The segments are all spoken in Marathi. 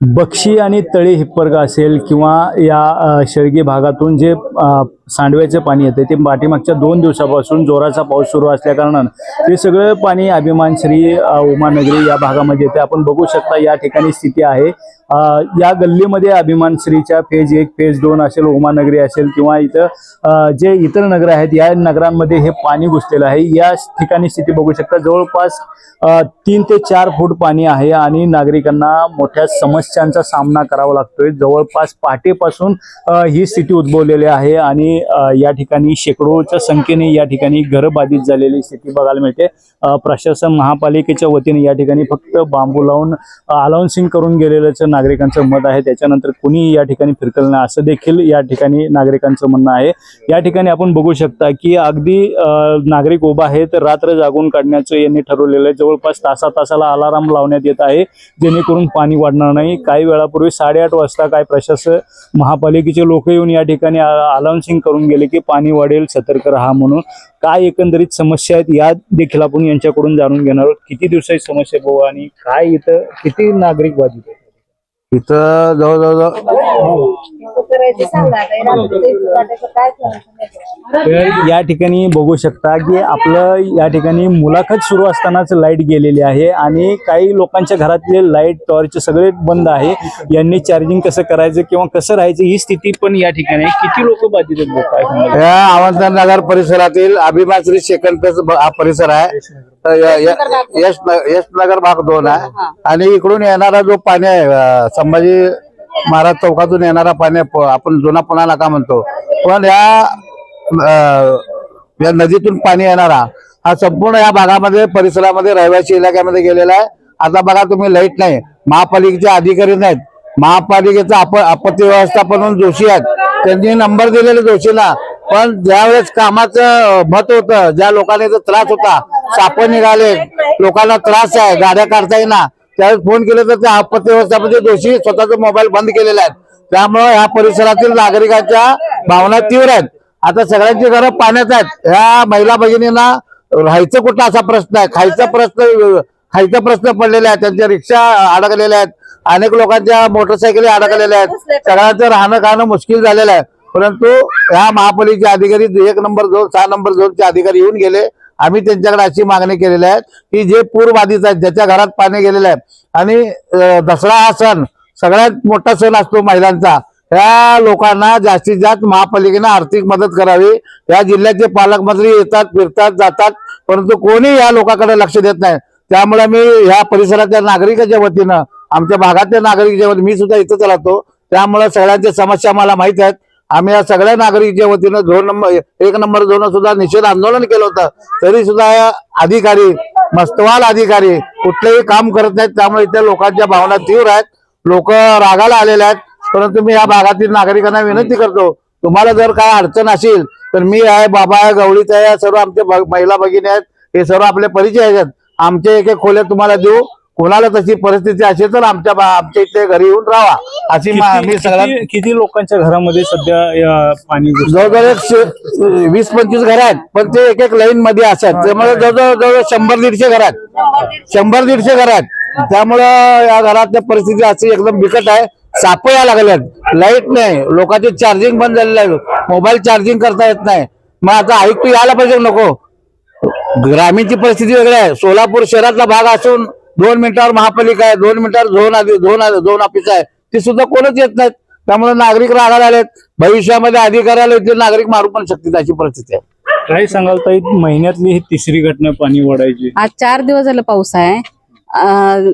बक्षी आणि तळे हिप्परगा असेल किंवा या शेळगी भागातून जे सांडव्याचे पाणी येते ते पाठीमागच्या दोन दिवसापासून जोराचा पाऊस सुरू असल्याकारणानं ते सगळं पाणी अभिमान श्री उमानगरी या भागामध्ये येते. आपण बघू शकता या ठिकाणी स्थिती आहे. या गल्लीमध्ये अभिमान श्रीच्या फेज एक फेज दोन असेल उमानगरी असेल किंवा इथं जे इतर नगर आहेत या नगरांमध्ये हे पाणी घुसलेलं आहे. या ठिकाणी स्थिती बघू शकता. जवळपास तीन ते चार फूट पाणी आहे आणि नागरिकांना मोठ्या समस्या समस्यांचा सामना करावा लागतोय. जवळपास पहाटेपासून ही स्थिती उद्भवलेली आहे आणि या ठिकाणी शेकडोच्या संख्येने या ठिकाणी घरं बाधित झालेली स्थिती बघायला मिळते. प्रशासन महापालिकेच्या वतीने या ठिकाणी फक्त बांबू लावून अलाउन्सिंग करून गेलेल्याचं नागरिकांचं मत आहे. त्याच्यानंतर कुणी या ठिकाणी फिरकलं नाही. असं देखील या ठिकाणी नागरिकांचं म्हणणं आहे. या ठिकाणी आपण बघू शकता की अगदी नागरिक उभा आहेत. रात्र जागून काढण्याचं यांनी ठरवलेलं आहे. जवळपास तासा तासाला अलाराम लावण्यात येत आहे. जेणेकरून पाणी वाढणार नाही. काही वेळापूर्वी साडेआठ वाजता काय प्रशासन महापालिकेचे लोक येऊन या ठिकाणी अलाउन्सिंग करून गेले की पाणी वाढेल सतर्क राहा म्हणून. काय एकंदरीत समस्या आहेत या देखील आपण यांच्याकडून जाणून घेणार आहोत. किती दिवसाची समस्या बघू आणि काय इथं किती नागरिक बाधित आहेत? इथं जवळजवळ या ठिकाणी बघू शकता की आपलं या ठिकाणी मुलाखत सुरू असतानाच लाइट गेलेली आहे आणि काही लोकांच्या घरातले लाइट टॉर्च सगळे बंद आहे. यांनी चार्जिंग कसं करायचं किंवा कसं राहायचं ही स्थिती पण या ठिकाणी आहे. किती लोक बाधित आहेत? या आवंतर नगर परिसरातील अभिमान श्री सेकंड फेज ब- हा परिसर आहे. तर य- य- यश न- यश नगर भाग दोन आहे. आणि इकडून येणारा जो पाणी आहे अं, संभाजी महाराज चौकातून येणारा पाणी आहे, आपण जुना पुणा नाका म्हणतो? पण या या नदीतून पाणी येणारा हा संपूर्ण या भागामध्ये परिसरामध्ये रहिवासी इलाक्यामध्ये गेलेला आहे. आता बघा तुम्ही लाइट नाही. महापालिकेचे अधिकारी नाहीत. महापालिकेचा आप आपत्ती व्यवस्थापन जोशी आहेत. त्यांनी नंबर दिलेले जोशीला. पण ज्यावेळेस कामाचं मत होतं ज्या लोकांना त्रास होता साप निघाले लोकांना त्रास आहे गाड्या काढता येईना. त्यावेळेस फोन केले तर त्या आपत्ती व्यवस्थापनचे दोषी स्वतःचा मोबाईल बंद केलेले आहेत. त्यामुळे ह्या परिसरातील नागरिकांच्या भावना तीव्र आहेत. आता सगळ्यांची घरं पाण्यात आहेत. ह्या महिला भगिनींना राहायचं कुठं असा प्रश्न आहे? खायचा प्रश्न खायचा प्रश्न पडलेला आहे. त्यांच्या रिक्षा अडकलेल्या आहेत. अनेक लोकांच्या मोटरसायकली अडकलेल्या आहेत. सगळ्यांचं राहणं खाणं मुश्किल झालेलं आहे. परंतु ह्या महापालिकेचे अधिकारी एक नंबर झोन सहा नंबर झोनचे अधिकारी येऊन गेले. आम्ही त्यांच्याकडे अशी मागणी केलेली आहे की जे पूरबाधित आहेत ज्याच्या घरात पाणी गेलेलं आहे. आणि दसरा हा सण सगळ्यात मोठा सण असतो महिलांचा. या लोकांना जास्तीत जास्त महापालिकेनं आर्थिक मदत करावी. या जिल्ह्याचे पालकमंत्री येतात फिरतात जातात परंतु कोणी या लोकांकडे लक्ष देत नाही. त्यामुळे मी ह्या परिसरातल्या नागरिकाच्या वतीनं आमच्या भागातल्या नागरिकाच्या वतीनं मी सुद्धा इथंच राहतो त्यामुळे सगळ्यांच्या समस्या मला माहीत आहेत. आम्ही या सगळ्या नागरिकच्या वतीनं दोन नंबर एक नंबर दोन सुद्धा निषेध आंदोलन केलं होतं. तरी सुद्धा या अधिकारी मस्तवाल अधिकारी कुठलंही काम करत नाहीत. त्यामुळे इथल्या लोकांच्या भावना तीव्र आहेत. लोक रागाला आलेले आहेत. परंतु मी या भागातील नागरिकांना विनंती करतो तुम्हाला जर काय अडचण असेल तर मी आहे बाबा आहे गवळीचा आहे सर्व आमचे महिला भगिनी आहेत. हे सर्व आपले परिचय आहेत. आमचे एक एक खोल्या तुम्हाला देऊ. कोणाला तशी परिस्थिती असेल तर आमच्या आमच्या इथे घरी येऊन राहा. अशी मा- सगळ्यात किती- लोकांच्या घरामध्ये सध्या या पाणी घुसलं? जवळजवळ एक वीस पंचवीस घर आहेत. पण ते एक एक लाईन मध्ये असतात. त्यामुळे जवळजवळ जवळ शंभर दीडशे घर आहेत. शंभर दीडशे घर आहेत. त्यामुळं या घरातल्या परिस्थिती अशी एकदम बिकट आहे. साप या लागल्यात लाइट नाही. लोकांचे चार्जिंग बंद झालेलं आहे मोबाईल चार्जिंग करता येत नाही. मग आता आयुक्त यायला पाहिजे नको. ग्रामीणची परिस्थिती वेगळी आहे. सोलापूर शहरातला भाग असून दोन मिनिटावर महापालिका आहे दोन मिनिटावर झोन आधी- झोन आधी- झोन ऑफिस आहे. ते सुद्धा कोणच येत नाहीत. त्यामुळे नागरिक रागाला आलेत. भविष्यामध्ये अधिकाऱ्याला येतील नागरिक मारू पण शकतील अशी परिस्थिती आहे. काय सांगाल ताई महिन्यातली ही तिसरी घटना पाणी वाढायची आज चार दिवस झालं पाऊस आहे. अं,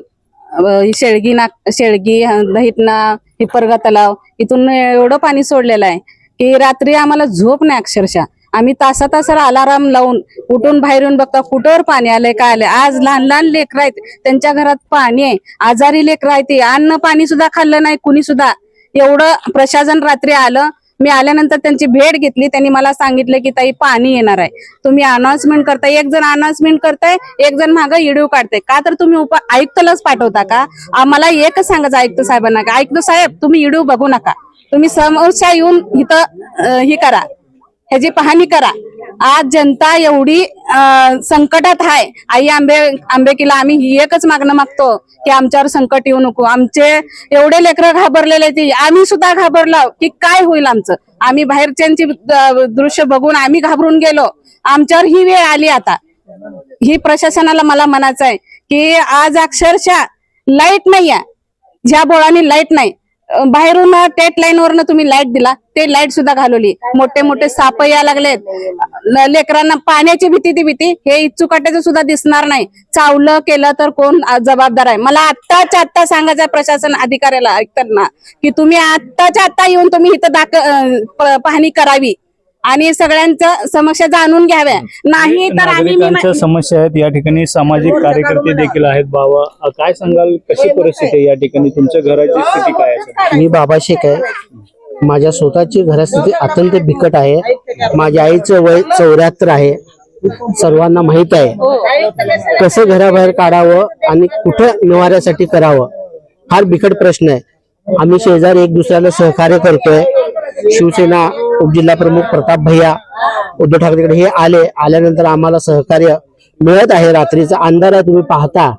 अं, शेळगी ना शेळगी दहितना हिपरगा तलाव इथून एवढं पाणी सोडलेलं आहे की रात्री आम्हाला झोप नाही अक्षरशः. आम्ही तासा तासाला अलाराम लावून उठून बाहेर येऊन बघता कुठवर पाणी आलंय काय आलंय? आज लहान लहान लेकरं आहेत. त्यांच्या घरात पाणी आहे. आजारी लेकरं आहेत. अन्न पाणी सुद्धा खाल्लं नाही कुणी सुद्धा. एवढं प्रशासन रात्री आलं. मी आल्यानंतर त्यांची भेट घेतली. त्यांनी मला सांगितलं की ताई पाणी येणार आहे. तुम्ही अनाउन्समेंट करताय. एक जण अनाउन्समेंट करताय एक जण मागं इडिओ काढताय. का तर तुम्ही उप आयुक्तालाच पाठवता का? आम्हाला एकच सांगायचं आयुक्त साहेबांना का? आयुक्त साहेब तुम्ही इडिओ बघू नका. तुम्ही समोरच्या येऊन इथं हे करा. ह्याची पाहणी करा. आज जनता एवढी संकटात आहे आई आंबे आंबेकीला आम्ही ही एकच मागणं मागतो की आमच्यावर संकट येऊ नको. आमचे एवढे लेकरं घाबरलेले ते आम्ही सुद्धा घाबरलो की काय होईल आमचं? आम्ही बाहेरच्यांची दृश्य बघून आम्ही घाबरून गेलो. आमच्यावर ही वेळ आली आता. ही प्रशासनाला मला म्हणायचं आहे की आज अक्षरशः लाइट नाही आहे ज्या बोळाने लाइट नाही. बाहेरून टेट लाईन वरनं तुम्ही लाइट दिला. ते लाइट सुद्धा घालवली मोठे मोठे साप या लागलेत ल- लेकरांना पाण्याची भीती ती भीती हे इच्छुकाट्याचं सुद्धा दिसणार नाही चावलं केलं तर कोण जबाबदार आहे मला आत्ताच्या आत्ता सांगायचं प्रशासन अधिकाऱ्याला ऐकताना की तुम्ही आत्ताच्या आत्ता येऊन तुम्ही इथं दाख पाहणी करावी आणि सगळ्यांचं समस्या जाणून घ्याव्या नाही तर आम्ही समस्या आहेत या ठिकाणी सामाजिक कार्यकर्ते देखील आहेत बाबा काय सांगाल कशी परिस्थिती आहे या ठिकाणी तुमच्या घराची स्थिती काय? मी बाबा शेख आहे माझ्या स्वतःची घरस्थिती अत्यंत बिकट आहे. माझ्या आईचं वय चौऱ्याहत्तर आहे. सर्वांना माहीत आहे. कसं घराबाहेर काढावं आणि कुठं निवाऱ्यासाठी करावं फार बिकट प्रश्न आहे. आम्ही शेजारी एक दुसऱ्याला सहकार्य करतोय. शिवसेना उपजिल्हा प्रमुख प्रताप भैया उद्धव ठाकरेकडे हे आले. आल्यानंतर आम्हाला सहकार्य मिळत आहे. रात्रीचा अंधारा तुम्ही पाहता.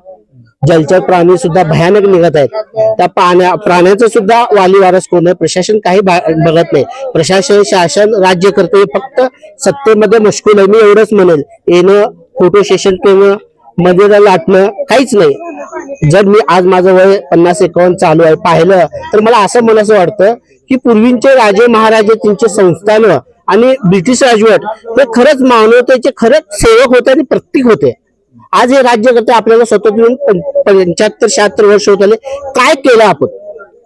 जलचर प्राणी सुद्धा भयानक निघत आहेत. त्या पाण्या प्राण्याचं सुद्धा वाली वारस कोण प्रशासन काही बघत नाही. प्रशासन शासन राज्य करते फक्त सत्तेमध्ये मुश्किल आहे. मी एवढंच म्हणेल. येणं फोटो सेशन करणं मध्ये लाटणं काहीच नाही. जर मी आज माझं वय पन्नास एकावन्न चालू आहे पाहिलं तर मला असं म्हणायचं वाटतं की पूर्वींचे राजे महाराजे त्यांचे संस्थान आणि ब्रिटिश राजवट हे खरंच मानवतेचे खरंच सेवक होते आणि प्रतीक होते. आज हे राज्यकर्ते आपल्याला स्वतंत्र पंच्याहत्तर शहात्तर वर्ष होत आले. काय केलं आपण?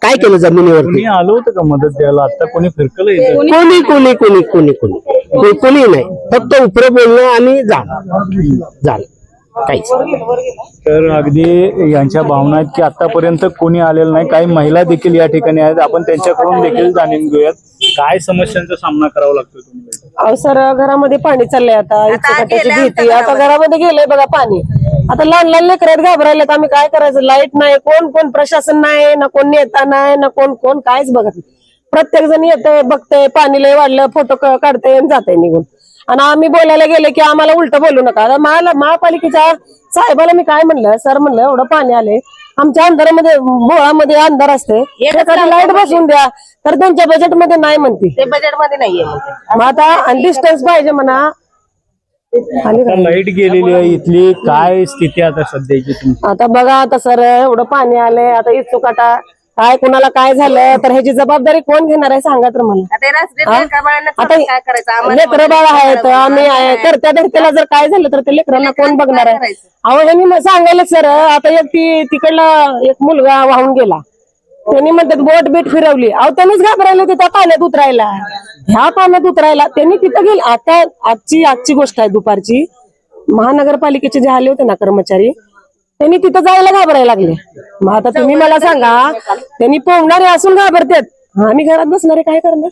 काय केलं जमिनीवरती? कोणी आलं होतं का मदत द्यायला? आता कोणी फिरकलं इथं? कोणी कोणी कोणी कोणी कोणी कोणी. कोणी नाही. फक्त उपरं बोलणं आणि झालं झालं काहीच तर अगदी यांच्या भावना आहेत की आतापर्यंत कोणी आलेलं नाही. काही महिला देखील या ठिकाणी आहेत. आपण त्यांच्याकडून देखील जाणून घेऊयात. काय समस्यांचा सामना करावा लागतो तुम्हाला? अहो सर घरामध्ये पाणी चाललंय आता. इच्छुकाट्याची भीती. आता घरामध्ये गेलंय बघा पाणी. आता लहान लहान लेकरात घाबरायला आम्ही काय करायचं? लाइट नाही. कोण कोण प्रशासन नाही ना कोण नेता नाही ना कोण कोण कायच बघत नाही. प्रत्येक जण येतंय बघतंय. पाणी लय वाढलं फोटो काढतंय आणि जातंय निघून. आणि आम्ही बोलायला गेले की आम्हाला उलट बोलू नका. आता मला महापालिकेच्या साहेबाला मी काय म्हणलं? सर म्हणलं एवढं पाणी आले आमच्या अंधारामध्ये बोळामध्ये अंधार असते. एखादी लाइट बसवून द्या. तर त्यांच्या बजेटमध्ये नाही म्हणते. ते बजेटमध्ये नाहीये मग आता डिस्टन्स पाहिजे म्हणा? आता लाइट गेलेली आहे इथली. काय स्थिती आता सध्याची तुमची? आता बघा आता सर एवढं पाणी आलंय. आता इच्छुकाटा काय कुणाला काय झालं तर ह्याची जबाबदारी कोण घेणार आहे सांगा तर मला. आता? लेकरं बाळ आहेत आम्ही आहे. करत्या धरत्याला जर काय झालं तर ते लेकरांना कोण बघणार आहे? अहो ह्यांनी सांगायला सर आता एक ती तिकडला एक मुलगा वाहून गेला. त्यांनी म्हणतात बोट बीट फिरवली. अहो त्यांनीच घाबरायला होते त्या पाण्यात उतरायला. ह्या पाण्यात उतरायला त्यांनी तिथं गेले. आता आजची आजची गोष्ट आहे दुपारची. महानगरपालिकेचे जे आले होते ना कर्मचारी त्यांनी तिथं जायला घाबरायला लागले. मग आता तुम्ही मला सांगा त्यांनी पोहणारे असून घाबरतात. आम्ही घरात बसणारे काय करणार?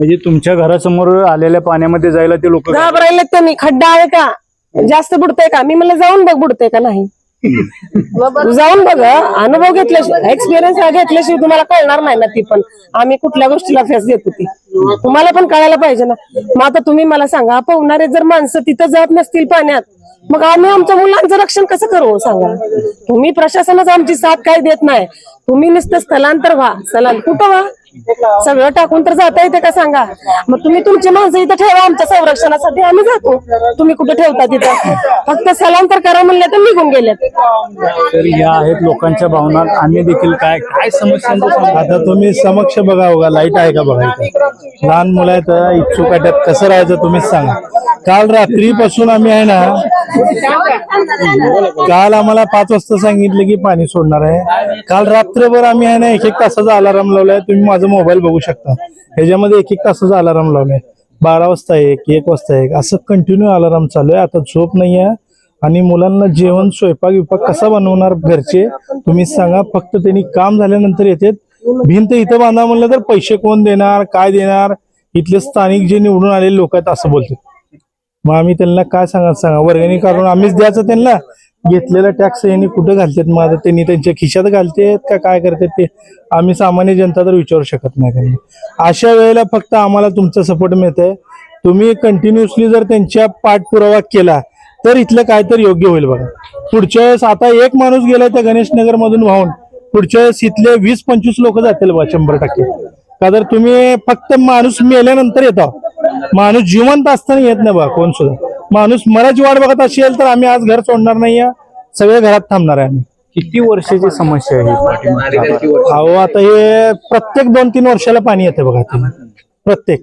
म्हणजे तुमच्या घरासमोर आलेल्या पाण्यामध्ये जायला ते लोक घाबरायला त्यांनी खड्डा आहे का? जास्त बुडतंय का? मी मला जाऊन बघ बुडतंय का नाही. जाऊन बघ अनुभव घेतल्याशिवाय एक्सपिरियन्स घेतल्याशिवाय तुम्हाला कळणार नाही ना ती पण. आम्ही कुठल्या गोष्टीला फेस देत ती तुम्हाला पण कळायला पाहिजे ना. मग आता तुम्ही मला सांगा पवणारे जर माणसं तिथं जात नसतील पाण्यात मग आम्ही आमच्या मुलांचं रक्षण कसं करू हो सांगा? तुम्ही प्रशासनच आमची साथ काय देत नाही. तुम्ही नुसतं स्थलांतर व्हा. स्थलांतर कुठं व्हा? सगळं टाकून तर जाता येते का सांगा? मग तुम्ही तुमची माणसं इथं ठेवा आमच्या संरक्षणासाठी आम्ही जातो. तुम्ही कुठे ठेवता तिथं? फक्त स्थलांतर करा म्हणलं तर निघून गेलेत. तर या आहेत लोकांच्या भावना. आम्ही देखील काय काय समस्यांचा सामना आता तुम्ही समक्ष बघा बघा लाइट आहे का बघायचं लहान मुलं आहेत इच्छुक आहेत. कसं राहायचं तुम्हीच सांगा. काल रात्रीपासून आम्ही आहे ना काल आम्हाला पाच वाजता सांगितलं की पाणी सोडणार आहे. काल रात्रभर आम्ही आहे ना एक एक तासाचा अलाराम लावलाय. तुम्ही माझा मोबाईल बघू शकता. ह्याच्यामध्ये एक एक तासाचा अलाराम लावलाय. बारा वाजता एक एक वाजता एक. असं कंटिन्यू अलाराम चालू आहे. आता झोप नाही आहे. आणि मुलांना जेवण स्वयंपाक विपाक कसा बनवणार घरचे तुम्ही सांगा. फक्त त्यांनी काम झाल्यानंतर येतात. भिंत इथं बांधा म्हणलं तर पैसे कोण देणार काय देणार? इथले स्थानिक जे निवडून आलेले लोक आहेत असं बोलतात. मग आम्ही त्यांना काय सांगा सांगा. वर्गणी काढून आम्हीच द्यायचं त्यांना? घेतलेला टॅक्स यांनी कुठं घालतात? मग आता त्यांनी त्यांच्या खिशात घालतेत का काय करतात ते? आम्ही सामान्य जनता तर विचारू शकत नाही त्यांनी. अशा वेळेला फक्त आम्हाला तुमचा सपोर्ट मिळतंय. तुम्ही कंटिन्युअसली जर त्यांच्या पाठपुरावा केला तर इथलं काहीतरी योग्य होईल बघा. पुढच्या वेळेस आता एक माणूस गेलाय त्या गणेशनगर मधून वाहून. पुढच्या वेळेस इथले वीस पंचवीस लोक जातील बघा शंभर टक्के. का तर तुम्ही फक्त माणूस मेल्यानंतर येतो. माणूस जिवंत असताना येत नाही बघा कोण सुद्धा. माणूस मराठी वाट बघत असेल तर आम्ही आज घर सोडणार नाही सगळे घरात थांबणार आहे आम्ही. किती वर्षाची समस्या आहे ही? अहो आता हे प्रत्येक दोन तीन वर्षाला पाणी येते बघा ते प्रत्येक.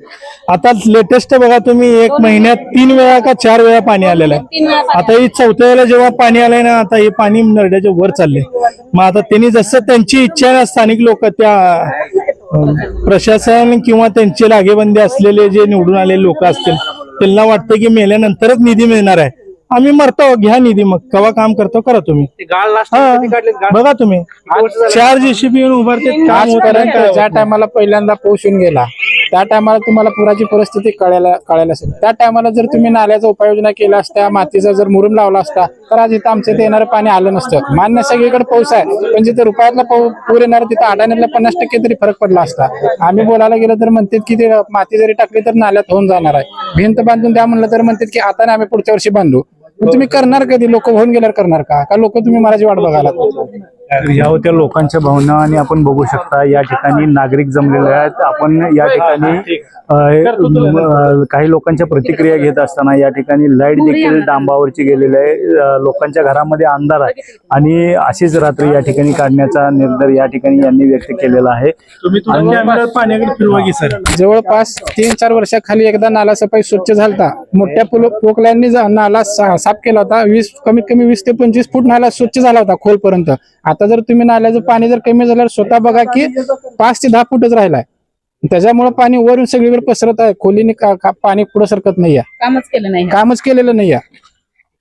आता लेटेस्ट बघा तुम्ही एक महिन्यात तीन वेळा का चार वेळा पाणी आलेलं आहे? आता ही चौथ्या वेळेला जेव्हा पाणी आलंय ना आता हे पाणी नरड्याच्या वर चालले मग आता त्यांनी जसं त्यांची इच्छा आहे ना स्थानिक लोक त्या प्रशासन किंवा त्यांचे लागेबंदी असलेले जे निवडून आलेले लोक असतील त्यांना वाटतं की मेल्यानंतरच निधी मिळणार आहे. आम्ही मरतो. घ्या निधी मग. केव्हा काम करतो करा तुम्ही. हा, बघा तुम्ही. चार जेसीबी येऊन उभारते. काम होत ज्या टायमाला पहिल्यांदा येऊन गेला त्या टायमाला तुम्हाला पुराची परिस्थिती कळायला कळायला असेल. त्या टायमाला जर तुम्ही नाल्याचा उपाययोजना केला असता मातीचा जर मुरुम लावला असता तर आज इथं आमच्या इथे येणारं पाणी आलं नसतं. मान्य सगळीकडे पाऊस आहे पण जिथे रुपयातला पूर येणार तिथं आडाण्यातला पन्नास टक्के तरी फरक पडला असता. आम्ही बोलायला गेलो तर म्हणतात की ते माती जरी टाकली तर नाल्यात होऊन जाणार आहे. भिंत बांधून द्या म्हणलं तर म्हणतात की आता आम्ही पुढच्या वर्षी बांधू. तुम्ही करणार कधी? लोक होऊन गेल्यावर करणार का? का लोक तुम्ही मराठी वाट बघायला? या होत्या लोकांच्या भावना आणि आपण बघू शकता या ठिकाणी नागरिक जमलेले आहेत. आपण या ठिकाणी काही लोकांच्या प्रतिक्रिया घेत असताना या ठिकाणी लाइट देखील डांबावरची गेलेली आहे. लोकांच्या घरामध्ये अंधार आहे. आणि अशीच रात्री या ठिकाणी काढण्याचा निर्धार या ठिकाणी यांनी व्यक्त केलेला आहे. जवळपास तीन चार वर्षाखाली एकदा नाला सफाई स्वच्छ झालता. मोठ्या पुल पोकल्यांनी नाला साफ केला होता. वीस कमीत कमी वीस ते पंचवीस फूट नाला स्वच्छ झाला होता खोलपर्यंत. आता जर तुम्ही नाल्याचं पाणी जर कमी झाल्यावर स्वतः बघा की पाच ते दहा फूटच राहिलाय. त्याच्यामुळे पाणी वरून सगळीकडे पसरत आहे. खोलीने का- का- पाणी पुढे सरकत नाहीये. कामच केलं नाही. कामच केलेलं नाहीये.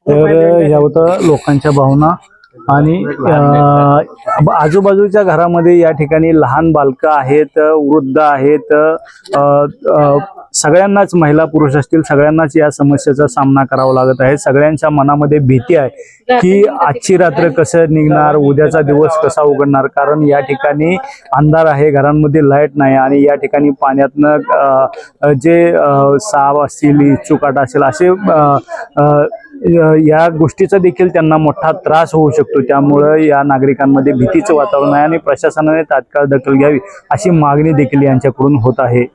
तर ह्या होतं लोकांच्या भावना. आणि आजूबाजूच्या घरामध्ये या ठिकाणी लहान बालकं आहेत वृद्ध आहेत सगळ्यांनाच महिला पुरुष असतील सगळ्यांनाच या समस्येचा सामना करावा लागत आहे. सगळ्यांच्या मनामध्ये भीती आहे की आजची रात्र कसं निघणार उद्याचा दिवस कसा उघडणार? कारण या ठिकाणी अंधार आहे घरांमध्ये लाइट नाही आणि या ठिकाणी पाण्यातनं जे साप असतील चुकाट असेल असे या गोष्टीचा देखील त्यांना मोठा त्रास होऊ शकतो. त्यामुळं या नागरिकांमध्ये भीतीचं वातावरण आहे आणि प्रशासनाने तात्काळ दखल घ्यावी अशी मागणी देखील यांच्याकडून होत आहे.